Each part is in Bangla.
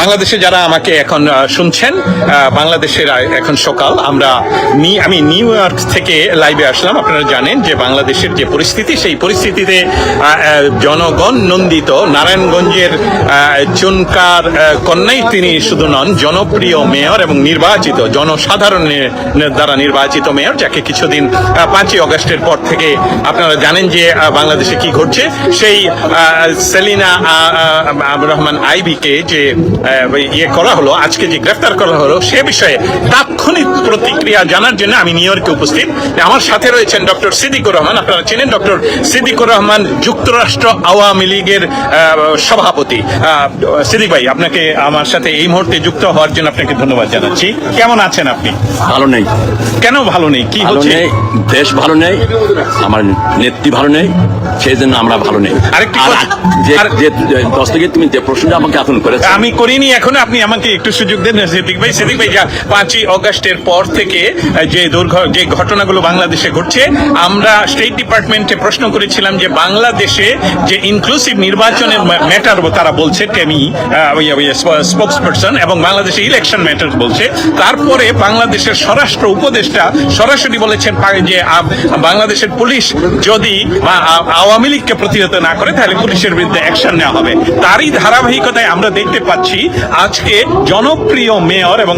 বাংলাদেশে যারা আমাকে এখন শুনছেন বাংলাদেশের এখন সকাল, আমরা আমি নিউ ইয়র্ক থেকে লাইভে আসলাম। আপনারা জানেন যে বাংলাদেশের যে পরিস্থিতি, সেই পরিস্থিতিতে জনগণ নন্দিত। নারায়ণগঞ্জের চুনকার কন্যাই তিনি শুধু নন, জনপ্রিয় মেয়র এবং নির্বাচিত, জনসাধারণের দ্বারা নির্বাচিত মেয়র, যাকে কিছুদিন পাঁচই অগস্টের পর থেকে আপনারা জানেন যে বাংলাদেশে কি ঘটছে, সেই সেলিনা রহমান আইবিকে যে ইয়ে করা হলো আজকে যে গ্রেফতার করা হলো সে বিষয়ে তাৎক্ষণিক প্রতিক্রিয়া জানার জন্য আমি নিউ ইয়র্কে উপস্থিত। আমার সাথে রয়েছেন ডক্টর সিদ্দিকুর রহমান। আপনারা চেনেন ডক্টর সিদ্দিকুর রহমান যুক্তরাষ্ট্র আওয়ামী লীগের সভাপতি। সিদ্দিক ভাই আপনাকে আমার সাথে এই মুহূর্তে যুক্ত হওয়ার জন্য আপনাকে ধন্যবাদ জানাচ্ছি। কেমন আছেন আপনি? ভালো নেই। কেন ভালো নেই? কি হচ্ছে? দেশ ভালো নেই আমার নেত্রী ভালো নেই সেই জন্য আমরা ভালো নেই। আরেকটি আর যে যে দস্তগীর তুমি যে প্রশ্নটা আমাকে এখন করেছ আমি করিনি, এখন আপনি আমাকে একটু সুযোগ দেন। সিদ্দিক ভাই সিদ্দিক ভাই, যা, পাঁচই অগস্টের পর থেকে যে দুর্ঘ, যে ঘটনাগুলো বাংলাদেশে ঘটছে, আমরা স্টেট ডিপার্টমেন্টে প্রশ্ন করেছিলাম যে বাংলাদেশে যে ইনক্লুসিভ নির্বাচনের ম্যাটার তারা বলছে টেমি স্পোক্স পারসন এবং বাংলাদেশে ইলেকশন ম্যাটার বলছে। তারপরে বাংলাদেশের স্বরাষ্ট্র উপদেষ্টা সরাসরি বলেছেন যে বাংলাদেশের পুলিশ যদি আওয়ামী লীগকে প্রতিহত না করে, তাহলে পুলিশের বিরুদ্ধে অ্যাকশন নেওয়া হবে। তারই ধারাবাহিকতায় আমরা দেখতে পাচ্ছি আজকে জনপ্রিয় মেয়র এবং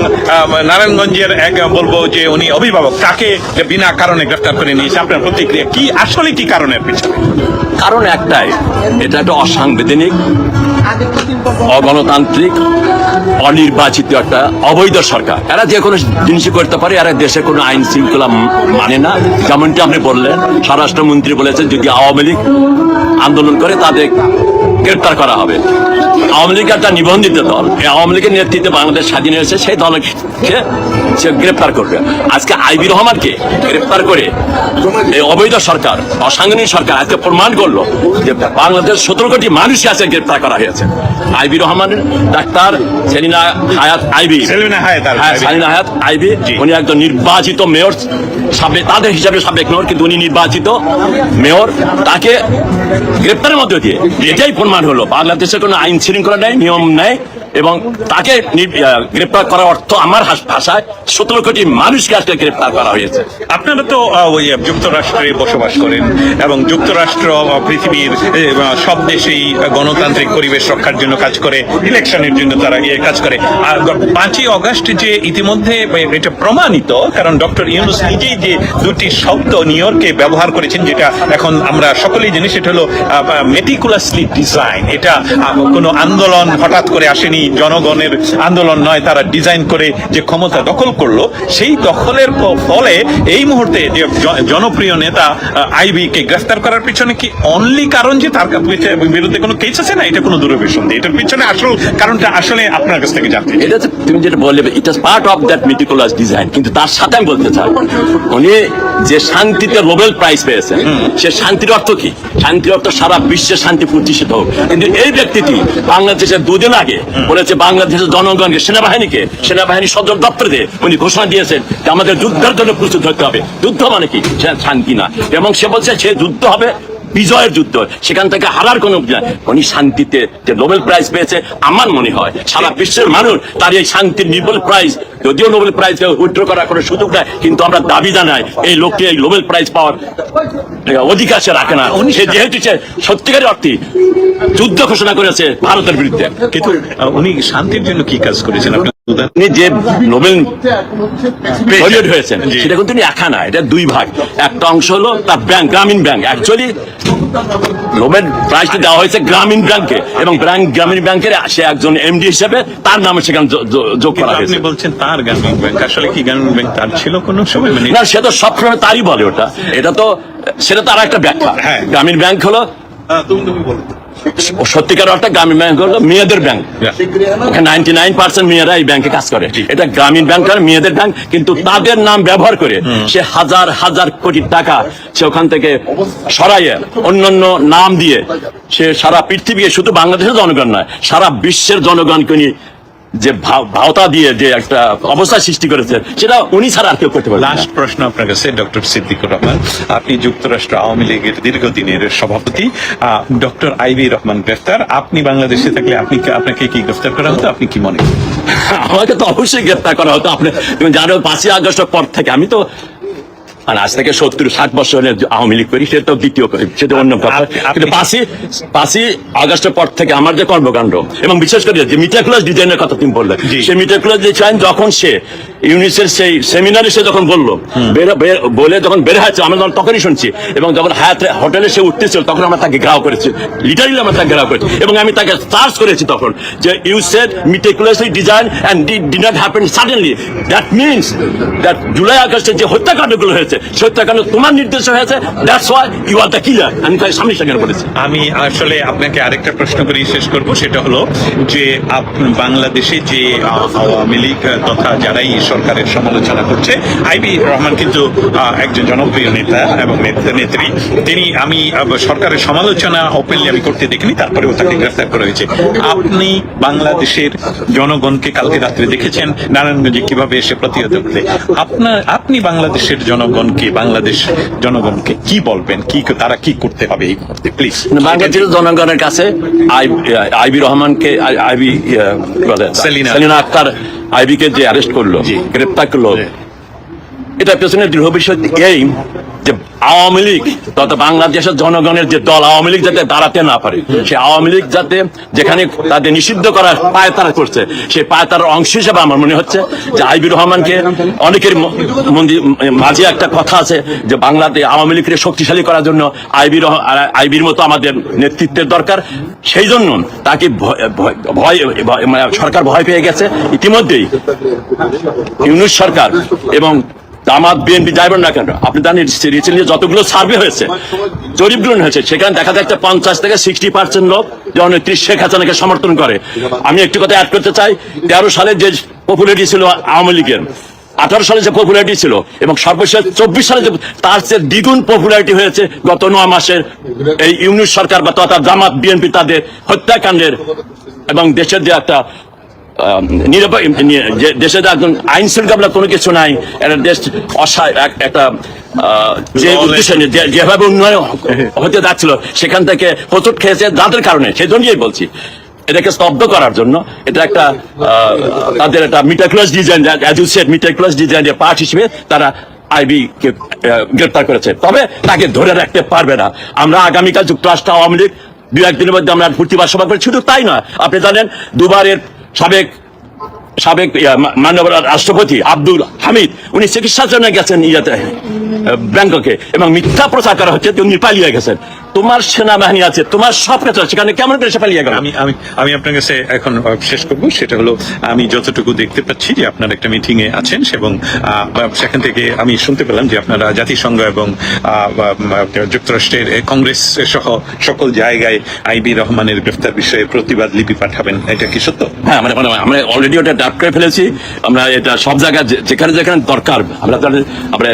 নারায়ণগঞ্জের এক বলব যে উনি অভিভাবক, তাকে বিনা কারণে গ্রেফতার করে নিয়েছে। আপনার প্রতিক্রিয়া কি? আসলে কি কারণের পিছনে? কারণ একটাই, এটা একটা অসাংবিধানিক, অগণতান্ত্রিক, অনির্বাচিত একটা অবৈধ সরকার। এরা যে কোনো জিনিসই করতে পারে, এরা দেশে কোনো আইন শৃঙ্খলা মানে না। যেমনটি আপনি বললেন, স্বরাষ্ট্রমন্ত্রী বলেছেন, যদি আওয়ামী লীগ আন্দোলন করে, তাদের গ্রেপ্তার করা হবে। আওয়ামী লীগ একটা নিবন্ধিত দল। এই আওয়ামী লীগের নেতৃত্বে বাংলাদেশ স্বাধীন হয়েছে সেই দলকে সে গ্রেপ্তার করবে। আজকে আইবি রহমানকে গ্রেপ্তার করে এই অবৈধ সরকার অসাংবিধানিক সরকার আজকে প্রমাণ করল যে বাংলাদেশ সতেরো কোটি মানুষকে আজকে গ্রেপ্তার করা হয়েছে। আইবি রহমানের ডাক্তার সেলিনা হায়াত আইবি। সেলিনা হায়াত হ্যাঁ, আইবি। উনি একজন নির্বাচিত মেয়র সাবেক তাদের হিসাবে সাবেক মেয়র কিন্তু উনি নির্বাচিত মেয়র। তাকে গ্রেপ্তারের মধ্যে দিয়ে এটাই প্রমাণ হলো। বাংলাদেশে কোনো আইন শৃঙ্খলা নেই নিয়ম নেই। এবং তাকে গ্রেপ্তার করার অর্থ আমার ভাষায় সতেরো কোটি মানুষকে আজকে গ্রেপ্তার করা হয়েছে। আপনারা তো ওই যুক্তরাষ্ট্রে বসবাস করেন এবং যুক্তরাষ্ট্র পৃথিবীর সব দেশেই গণতান্ত্রিক পরিবেশ রক্ষার জন্য কাজ করে, ইলেকশনের জন্য তারা কাজ করে। আর পাঁচই অগস্ট যে ইতিমধ্যে এটা প্রমাণিত, কারণ ডক্টর ইউনুস নিজেই যে দুটি শব্দ নিউ ইয়র্কে ব্যবহার করেছেন, যেটা এখন আমরা সকলেই জানি, সেটা হলো মেটিকুলাসলি ডিজাইন এটা কোনো আন্দোলন হঠাৎ করে আসেনি জনগণের আন্দোলন নয় তারা ডিজাইন করে যে ক্ষমতা দখল করল সেই দখলের ফলে এই মুহূর্তে যে জনপ্রিয় নেতা আইবি কে গ্রেফতার করার পিছনে কি অনলি কারণ যে তার বিরুদ্ধে কোনো কেস আছে না? এটা কোনো দূরভিসন্ধি এটার পিছনে আসল কারণটা আসলে আপনার কাছ থেকে জানতে এটা তুমি যেটা বললে it is part of that meticulous design কিন্তু তার সাথে আমি বলতে চাই উনি যে শান্তিতে নোবেল প্রাইজ পেয়েছেন সে শান্তির অর্থ কি? শান্তির অর্থ সারা বিশ্বে শান্তি প্রতিষ্ঠিত হোক। কিন্তু এই ব্যক্তিটি বাংলাদেশের দুদিন আগে বলেছে বাংলাদেশের জনগণকে, সেনাবাহিনীকে, সেনাবাহিনী সদর দপ্তরে উনি ঘোষণা দিয়েছেন যে আমাদের যুদ্ধের জন্য প্রস্তুত হতে হবে। যুদ্ধ মানে কি? শান্তি না এবং সে বলছে সে যুদ্ধ হবে বিজয়ের যুদ্ধ। সেখান থেকে হারার কোনো উনি শান্তিতে যে নোবেল প্রাইজ পেয়েছে, আমার মনে হয় সারা বিশ্বের মানুষ তার এই শান্তির নোবেল প্রাইজ, যদিও নোবেল প্রাইজ উইথড্র করার কোনো সুযোগ নাই, কিন্তু আমরা দাবি জানাই এই লোককে এই নোবেল প্রাইজ পাওয়ার অধিকার সে রাখে না। সে যেহেতু সে সত্যিকারের অর্থে যুদ্ধ ঘোষণা করেছে ভারতের বিরুদ্ধে। কিন্তু উনি শান্তির জন্য কি কাজ করেছেন? আপনার যে নোবেল শহীদ হয়েছেন সেটা কিন্তু উনি একা না এটা দুই ভাগ। একটা অংশ হলো তার ব্যাংক গ্রামীণ ব্যাংক অ্যাকচুয়ালি নোবেল প্রাইজটা দেওয়া হয়েছে গ্রামীণ ব্যাংকে এবং ব্যাংক গ্রামীণ ব্যাংকের সে একজন এমডি হিসেবে তার নামে সেখানে যোগ আপনি বলছেন তার গ্রামীণ ব্যাংক। আসলে কি গ্রামীণ ব্যাংক তার ছিল কোনো সময়? মানে না সে তো সবসময় তারই বলে ওটা। এটা তো সেটা তার একটা ব্যাখ্যা। হ্যাঁ। গ্রামীণ ব্যাংক হলো সত্যিকার অর্থে গ্রামীণ ব্যাংক হলো মেয়েদের ব্যাংক। নাইনটি নাইন পার্সেন্ট মেয়েরা এই ব্যাংকে কাজ করে। এটা গ্রামীণ ব্যাংক আর মেয়েদের ব্যাংক কিন্তু তাদের নাম ব্যবহার করে সে হাজার হাজার কোটি টাকা সে ওখান থেকে সরাইয়ে অন্যান্য নাম দিয়ে সে সারা পৃথিবী শুধু বাংলাদেশের জনগণ নয় সারা বিশ্বের জনগণকে উনি যে ভাওতা দিয়ে যে একটা অবস্থা সৃষ্টি করেছে সেটা উনি ছাড়া আর কেউ করতে পারবে লাস্ট প্রশ্ন আপনার কাছে ডক্টর সিদ্দিকুর রহমান। আপনি যুক্তরাষ্ট্র আওয়ামী লীগের দীর্ঘদিনের সভাপতি। ডক্টর আইবি রহমান গ্রেফতার। আপনি বাংলাদেশে থাকলে আপনি আপনাকে কি গ্রেফতার করা হতো? আপনি কি মনে করেন? আমাকে তো অবশ্যই গ্রেফতার করা হতো। আপনি তুমি জানো পাঁচই আগস্টের পর থেকে আমি তো মানে আজ থেকে সত্তর ষাট বছর হলে আওয়ামী লীগ করি সেটা দ্বিতীয় সেটা অন্য কিন্তু পাঁচই পাঁচই আগস্টের পর থেকে আমার যে কর্মকাণ্ড এবং বিশেষ করে যে মিটাকুলাস ডিজাইনের কথা তুমি বললে। সেই মিটাকুলাস ডিজাইন যখন সে ইউনিসের সেই সেমিনারে সে যখন বলল বলে যখন বের হয়েছে আমরা তখন তখনই শুনছি এবং যখন হায়াত হোটেলে সে উঠতেছিল তখন আমরা তাকে ঘেরাও করেছি লিটারিলি আমরা তাকে ঘেরাও করেছি এবং আমি তাকে চার্জ করেছি তখন যে you said meticulously design and did not happen suddenly that means that July আগস্টে যে হত্যাকাণ্ডগুলো হয়েছে সে হত্যাকাণ্ড তোমার নির্দেশ হয়েছে that's why you are the killer আমি তাই সামনে সামনে করেছি আমি আসলে আপনাকে আরেকটা প্রশ্ন করে, শেষ করব, সেটা হলো যে বাংলাদেশে যে আওয়ামী লীগ তথা যারাই সরকারের সমালোচনা করছে, আইবি রহমান কিন্তু একজন জনপ্রিয় নেতা এবং নেত- নেত্রী। তিনি, আমি সরকারের সমালোচনা ওপেনলি আমি করতে দেখিনি, তারপরেও তাকে গ্রেফতার করা হয়েছে। আপনি বাংলাদেশের জনগণকে কালকে রাত্রে দেখেছেন, নারায়ণগঞ্জে কীভাবে এসে প্রতিহত করতে আপনার আপনি বাংলাদেশের জনগণকে বাংলাদেশ জনগণকে কি বলবেন কি তারা কি করতে হবে এই মুহূর্তে প্লিজ বাংলাদেশের জনগণের কাছে আই- আইবি রহমানকে আইবি বলে? সেলিনা। সেলিনা আক্তার আইবিকে যে অ্যারেস্ট করল। গ্রেপ্তার করল এটা পেছনে দৃঢ় বিষয় এই যে আওয়ামী লীগ তথা বাংলাদেশের জনগণের যে দল আওয়ামী লীগ যাতে দাঁড়াতে না পারে, সে আওয়ামী লীগ যাতে যেখানে তাদের নিষিদ্ধ করার পায়তারা করছে সেই পায়তারার অংশ হিসেবে আমার মনে হচ্ছে যে আইবি রহমানকে অনেকের মাঝে একটা কথা আছে যে বাংলাদেশ আওয়ামী লীগকে শক্তিশালী করার জন্য আইবি আইবির মতো আমাদের নেতৃত্বের দরকার। সেই জন্য তাকে ভয়- মানে সরকার ভয় পেয়ে গেছে। ইতিমধ্যেই ইউনুস সরকার এবং জামাত বিএনপি যাইবেন না কেন? আপনি জানেন রিসেন্টলি যতগুলো সার্ভে হয়েছে জরিপগুলো হয়েছে, সেখানে দেখা যাচ্ছে পঞ্চাশ থেকে সিক্সটি পার্সেন্ট লোক জননেত্রী শেখ হাসিনাকে সমর্থন করে। আমি একটি কথা অ্যাড করতে চাই, তেরো সালে যে পপুলারিটি ছিল আওয়ামী লীগের, আঠারো সালে যে পপুলারিটি ছিল, এবং সর্বশেষ চব্বিশ সালে যে তার চেয়ে দ্বিগুণ পপুলারিটি হয়েছে গত নয় মাসের এই ইউনিট সরকার বা তথা জামাত বিএনপি তাদের হত্যাকাণ্ডের এবং দেশের যে একটা আহ, নিরাপদ নি- দেশে একজন আইন শৃঙ্খলা কোনো কিছু নাই একটা দেশ অসহায় একটা যে. উদ্দেশ্যে যেভাবে উন্নয়ন হতে যাচ্ছিল সেখান থেকে হোঁচট খেয়েছে যাদের কারণে সেই জন্যই বলছি। এটাকে স্তব্ধ করার জন্য এটা একটা তাদের একটা meticulous design meticulous design part হিসেবে তারা আইবি কে গ্রেপ্তার করেছে। তবে তাকে ধরে রাখতে পারবে না। আমরা আগামীকাল যুক্তরাষ্ট্র আওয়ামী লীগ দু একদিনের মধ্যে আমরা প্রতিবাদ সভা করি শুধু তাই নয় আপনি জানেন দুবারের সাবেক সাবেক মানব রাষ্ট্রপতি আব্দুল হামিদ, উনি চিকিৎসার জন্য গেছেন ইয়াতে, ব্যাংককে, এবং মিথ্যা প্রচার করা হচ্ছে, তিনি পালিয়ে গেছেন। তোমার সেনাবাহিনী আছে তোমার সব কিছু আছে, সেখানে কেমন করে সে পালিয়ে গেল? আমি আমি আমি আপনার কাছে এখন শেষ করব। সেটা হলো আমি যতটুকু দেখতে পাচ্ছি যে আপনার একটা মিটিং এ আছেন এবং সেখান থেকে আমি শুনতে পেলাম যে আপনারা জাতিসংঘ এবং যুক্তরাষ্ট্রের কংগ্রেস সহ সকল জায়গায় আইবি রহমানের গ্রেফতার বিষয়ে প্রতিবাদ লিপি পাঠাবেন। এটা কি সত্য? হ্যাঁ মানে মানে আমরা অলরেডি ওটা ডাক করে ফেলেছি। আমরা এটা সব জায়গায় যেখানে যেখানে দরকার আমরা আমরা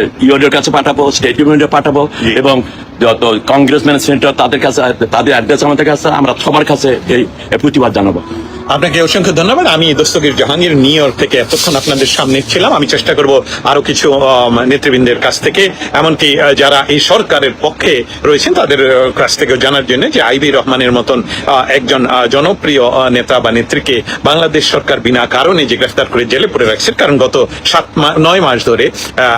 কাছে পাঠাবো স্টেট ইউনিয়নে পাঠাবো এবং যত কংগ্রেসম্যান, সেন্টার, তাদের কাছে, তাদের অ্যাড্রেস আমাদের কাছে, আমরা সবার কাছে এই এই প্রতিবাদ জানাব। আপনাকে অসংখ্য ধন্যবাদ। আমি দস্তগীর জাহাঙ্গীর, নিউ ইয়র্ক থেকে এতক্ষণ আপনাদের সামনে ছিলাম। আমি চেষ্টা করব আরও কিছু নেতৃবৃন্দের কাছ থেকে। এমনকি যারা এই সরকারের পক্ষে রয়েছেন, তাদের কাছ থেকে জানার জন্য যে আইবি রহমানের মতন একজন জনপ্রিয় নেতা বা নেত্রীকে বাংলাদেশ সরকার বিনা কারণে যে গ্রেফতার করে জেলে পুরে রাখছে, কারণ গত সাত নয় মাস ধরে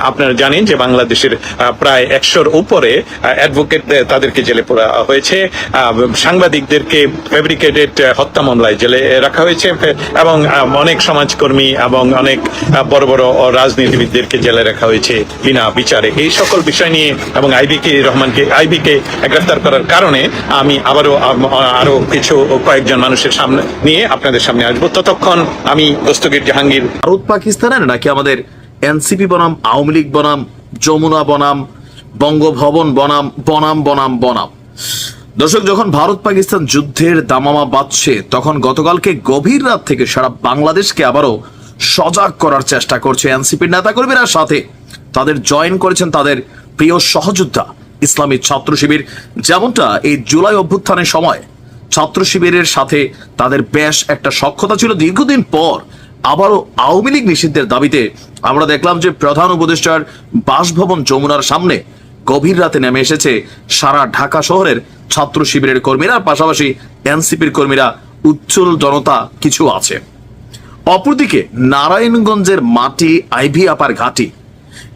আপনারা জানেন যে বাংলাদেশের প্রায় একশোর উপরে অ্যাডভোকেট তাদেরকে জেলে পোড়া হয়েছে। সাংবাদিকদেরকে ফেব্রিকেটেড হত্যা মামলায় জেলে রাখা হয়েছে। এবং অনেক সমাজকর্মী এবং অনেক বড় বড় রাজনীতিবিদদেরকে জেলে রাখা হয়েছে বিনা বিচারে। এই সকল বিষয় নিয়ে এবং আইবিকে রহমানকে, আইবিকে গ্রেফতার করার কারণে আমি আবারও আরও কিছু কয়েকজন মানুষের সামনে নিয়ে আপনাদের সামনে আসব। ততক্ষণ আমি দস্তগীর জাহাঙ্গীর। ভারত পাকিস্তানের নাকি আমাদের এনসিপি বনাম, আওয়ামী লীগ বনাম, যমুনা বনাম, বঙ্গভবন বনাম বনাম বনাম বনাম। দর্শক, যখন ভারত পাকিস্তান যুদ্ধের দামামা বাজছে তখন গতকালকে গভীর রাত থেকে সারা বাংলাদেশকে আবারও সজাগ করার চেষ্টা করছে এনসিপির নেতাকর্মীরা। সাথে তাদের জয়েন করেছেন তাদের প্রিয় সহযোদ্ধা, ইসলামী ছাত্র শিবির। যেমনটা এই জুলাই অভ্যুত্থানের সময় ছাত্র শিবিরের সাথে তাদের বেশ একটা সক্ষতা ছিল। দীর্ঘদিন পর আবারও আওয়ামী লীগ নিষিদ্ধের দাবিতে আমরা দেখলাম যে প্রধান উপদেষ্টার বাসভবন যমুনার সামনে গভীর রাতে নেমে এসেছে সারা ঢাকা শহরের ছাত্র শিবিরের কর্মীরা, পাশাপাশি এনসিপির কর্মীরা, উজ্জ্বল জনতা কিছু আছে। অপরদিকে নারায়ণগঞ্জের মাটি আইভি আপার ঘাটি।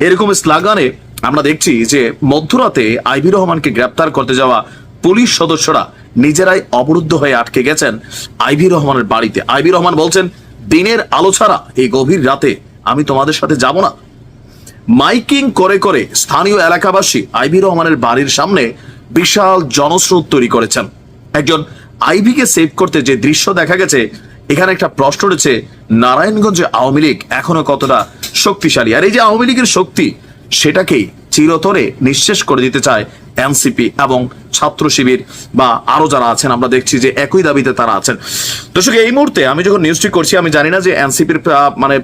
এরকম স্লাগানে আমরা দেখছি যে মধ্যরাতে আইভি রহমানকে গ্রেপ্তার করতে যাওয়া পুলিশ সদস্যরা নিজেরাই অবরুদ্ধ হয়ে আটকে গেছেন আইভি রহমানের বাড়িতে। আইভি রহমান বলছেন, দিনের আলো ছাড়া এই গভীর রাতে আমি তোমাদের সাথে যাব না। মাইকিং করে করে স্থানীয় এলাকাবাসী আইবি রহমানের বাড়ির সামনে বিশাল জনস্রোত তৈরি করেছেন। একজন আইভিকে সেভ করতে যে দৃশ্য দেখা গেছে, এখানে একটা প্রশ্ন রয়েছে, নারায়ণগঞ্জে আওয়ামী লীগ এখনও কতটা শক্তিশালী? আর এই যে আওয়ামী লীগের শক্তি, সেটাকেই চিরতরে নিঃশেষ করে দিতে চায় এনসিপি এবং ছাত্র শিবির বা আরও যারা আছেন, আমরা দেখছি যে একই দাবিতে তারা আছেন। দর্শক, এই মুহূর্তে আমি যখন নিউজটি করছি, আমি জানি না যে এনসিপির মানে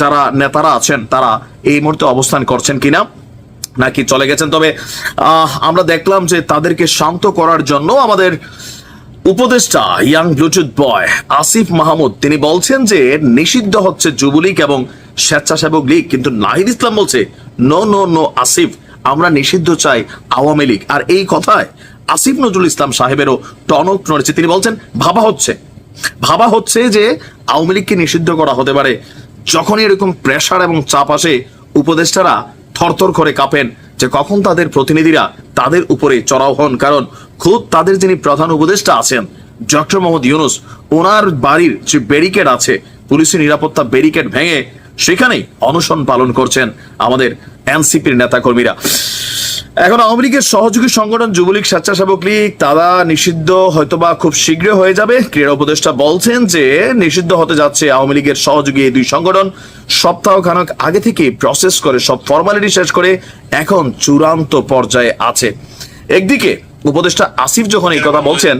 যারা নেতারা আছেন, তারা এই মুহূর্তে অবস্থান করছেন কিনা, নাকি চলে গেছেন। তবে আমরা দেখলাম যে তাদেরকে শান্ত করার জন্য আমাদের উপদেষ্টা young Bluetooth boy Asif Mahmud, তিনি বলছেন যে নিষিদ্ধ হচ্ছে যুবলীগ এবং স্বেচ্ছাসেবক লীগ, কিন্তু নাহিদ ইসলাম বলছে নো নো নো আসিফ। আমরা নিষিদ্ধ চাই আওয়ামী লীগ। আর এই কথায় আসিফ নজরুল ইসলাম সাহেবেরও টনক নড়েছে। তিনি বলছেন, ভাবা হচ্ছে। ভাবা হচ্ছে যে আওয়ামী লীগকে নিষিদ্ধ করা হতে পারে। যখনই এরকম প্রেসার এবং চাপ আসে, উপদেষ্টারা থরথর করে কাঁপেন যে কখন তাদের প্রতিনিধিরা তাদের উপরে চড়াও হন। কারণ খুদ তাদের যিনি প্রধান উপদেষ্টা আছেন, ডক্টর মোহাম্মদ ইউনুস, ওনার বাড়ির যে ব্যারিকেড আছে পুলিশের নিরাপত্তা ব্যারিকেড ভেঙে সেখানেই অনশন পালন করছেন আমাদের এনসিপির নেতাকর্মীরা। এখন আওয়ামী লীগের সহযোগী সংগঠন যুবলীগ স্বেচ্ছাসেবক লীগ, তারা নিষিদ্ধ হয়তোবা খুব শীঘ্র হয়ে যাবে। ক্রীড়া উপদেষ্টা বলছেন যে নিষিদ্ধ হতে যাচ্ছে আওয়ামী লীগের সহযোগী এই দুই সংগঠন। সপ্তাহ খানক আগে থেকে প্রসেস করে, সব ফর্মালিটি শেষ করে এখন চূড়ান্ত পর্যায়ে আছে। একদিকে উপদেষ্টা আসিফ যখন এই কথা বলছেন,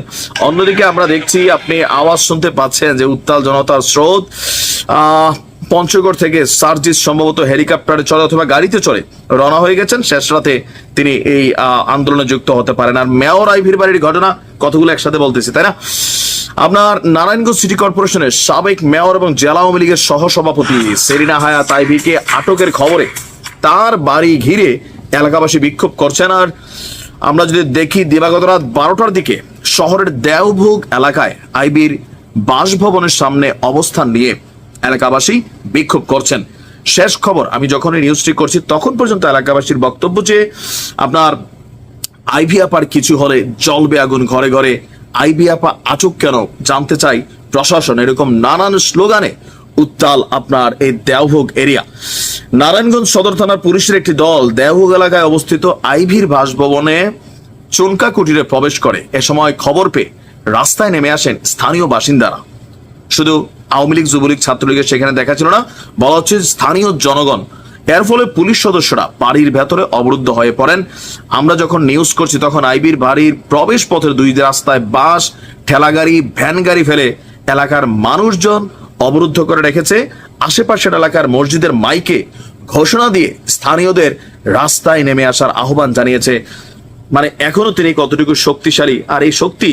অন্যদিকে আমরা দেখছি আপনি আওয়াজ শুনতে পাচ্ছেন যে উত্তাল জনতার স্রোত। আহ পঞ্চগড় থেকে সার্জিস সম্ভবত হেলিকপ্টারে চলে অথবা গাড়িতে চলে রওনা হয়ে গেছেন। শেষ রাতে তিনি এই আন্দোলনে যুক্ত হতে পারেন। আর মেয়র আইভির বাড়ির ঘটনা কতগুলো একসাথে বলতেছি, তাই না? আপনার নারায়ণগঞ্জ সিটি কর্পোরেশনের সাবেক মেয়র এবং জেলা আওয়ামী লীগের সহসভাপতি সেরিনা হায়াত আইভিকে আটকের খবরে তার বাড়ি ঘিরে এলাকাবাসী বিক্ষোভ করছেন। আর আমরা যদি দেখি, দিবাগত রাত বারোটার দিকে শহরের দেওভোগ এলাকায় আইবির বাসভবনের সামনে অবস্থান নিয়ে এলাকাবাসী বিক্ষোভ করছেন। শেষ খবর, আমি যখন এই নিউজটি করছি, তখন পর্যন্ত এলাকাবাসীর বক্তব্য যে, আপনার আইভি আপার কিছু হলে জ্বলবে আগুন ঘরে ঘরে। আইভি আপা আচুক কেন? জানতে চাই প্রশাসন। এরকম নানান স্লোগানে উত্তাল আপনার এই দেওভোগ এরিয়া। নারায়ণগঞ্জ সদর থানার পুলিশের একটি দল দেওভোগ এলাকায় অবস্থিত আইভির বাসভবনে চুনকা কুটিরে প্রবেশ করে। এ সময় খবর পেয়ে রাস্তায় নেমে আসেন স্থানীয় বাসিন্দারা। শুধু আওয়ামী লীগ যুবলীগ ছাত্রলীগের সেখানে দেখা ছিল না। বলা হচ্ছে স্থানীয় জনগণ, এর ফলে পুলিশ সদস্যরা বাড়ির ভেতরে অবরুদ্ধ হয়ে পড়েন। আমরা যখন নিউজ করছি, তখন আইবির বাড়ির প্রবেশ পথের দুই রাস্তায় বাস, ঠেলাগাড়ি, ভ্যান গাড়ি ফেলে এলাকার মানুষজন অবরুদ্ধ করে রেখেছে। আশেপাশের এলাকার মসজিদের মাইকে ঘোষণা দিয়ে স্থানীয়দের রাস্তায় নেমে আসার আহ্বান জানিয়েছে। মানে এখনও তিনি কতটুকু শক্তিশালী, আর এই শক্তি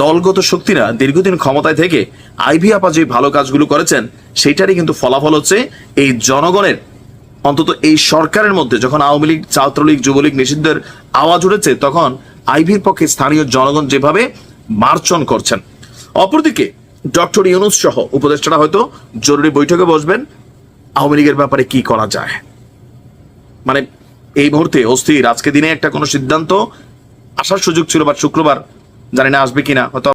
দলগত শক্তিরা দীর্ঘদিন ক্ষমতায় থেকে আইভি আপা যে ভালো কাজগুলো করেছেন, সেইটারই কিন্তু ফলাফল হচ্ছে এই জনগণের, অন্তত এই সরকারের মধ্যে যখন আওয়ামী লীগ, ছাত্রলীগ, যুবলীগ নিষিদ্ধের আওয়াজ উঠেছে, তখন আইভির পক্ষে স্থানীয় জনগণ যেভাবে মার্চন করছেন। অপরদিকে ডক্টর ইউনুস সহ উপদেষ্টারা হয়তো জরুরি বৈঠকে বসবেন, আওয়ামী লীগের ব্যাপারে কি করা যায়? মানে এই মুহূর্তে অস্থির। আজকে দিনে একটা কোনো সিদ্ধান্ত আসার সুযোগ ছিল বা শুক্রবার জানি না আসবে কিনা হয়তো